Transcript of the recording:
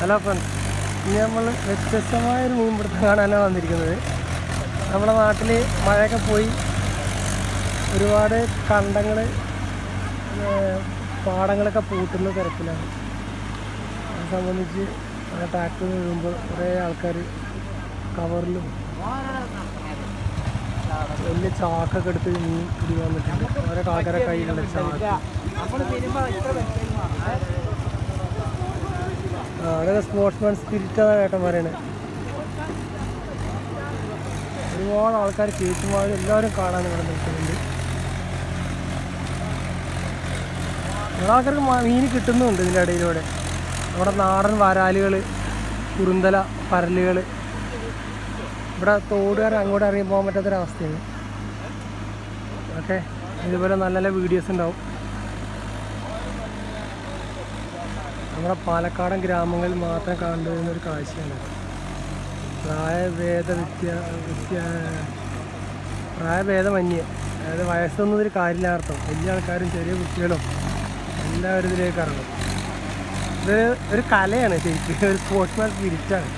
Hello friends ഇനി നമ്മൾ വ്യത്യസ്തമായൊരു മീൻപിടുത്തം കാണാനാണ് വന്നിരിക്കുന്നത്. നമ്മുടെ നാട്ടിൽ മഴയൊക്കെ പോയി ഒരുപാട് കണ്ടങ്ങൾ പാടങ്ങളൊക്കെ പൂട്ടുന്ന തിരക്കിലാണ്. അത് സംബന്ധിച്ച് ആ ട്രാക്ടർ വീഴുമ്പോൾ കുറേ ആൾക്കാർ കവറിലും വലിയ ചാക്കൊക്കെ എടുത്ത് മീൻ പിടി വന്നിട്ടുണ്ട്. ഓരോ ആൾക്കാരെ കയ്യിലുള്ള ചാക്ക്. അതൊക്കെ സ്പോർട്സ്മാൻ ഏട്ടൻ പറയണത് ഒരുപാട് ആൾക്കാർ ചേച്ചിമാർ എല്ലാവരും കാണാൻ ഇവിടെ നിൽക്കുന്നുണ്ട്. ഒരുപാട് ആൾക്കാർക്ക് മീൻ കിട്ടുന്നുണ്ട് ഇതിന്റെ ഇടയിലൂടെ. നമ്മുടെ നാടൻ വരാലുകൾ കുറുന്തല പരലുകൾ ഇവിടെ തോടുകാരെ അങ്ങോട്ട് ഇറങ്ങി പോകാൻ പറ്റാത്തൊരവസ്ഥയാണ്. ഓക്കെ? ഇതുപോലെ നല്ല നല്ല വീഡിയോസ് ഉണ്ടാവും. നമ്മുടെ പാലക്കാടൻ ഗ്രാമങ്ങളിൽ മാത്രം കണ്ടുവരുന്ന ഒരു കാഴ്ചയാണ് പ്രായഭേദ വ്യത്യാ വ്യത്യാ പ്രായഭേദമന്യേ അതായത് വയസ്സൊന്നും ഒരു കാര്യമില്ലാർത്ഥം വലിയ ആൾക്കാരും ചെറിയ കുട്ടികളും എല്ലാവരും ഇതിലേക്ക് ഇറങ്ങും. ഇത് ഒരു കലയാണ് ശരിക്കും. ഒരു സ്പോർട്സ്മാൻ സ്പിരിറ്റാണ്.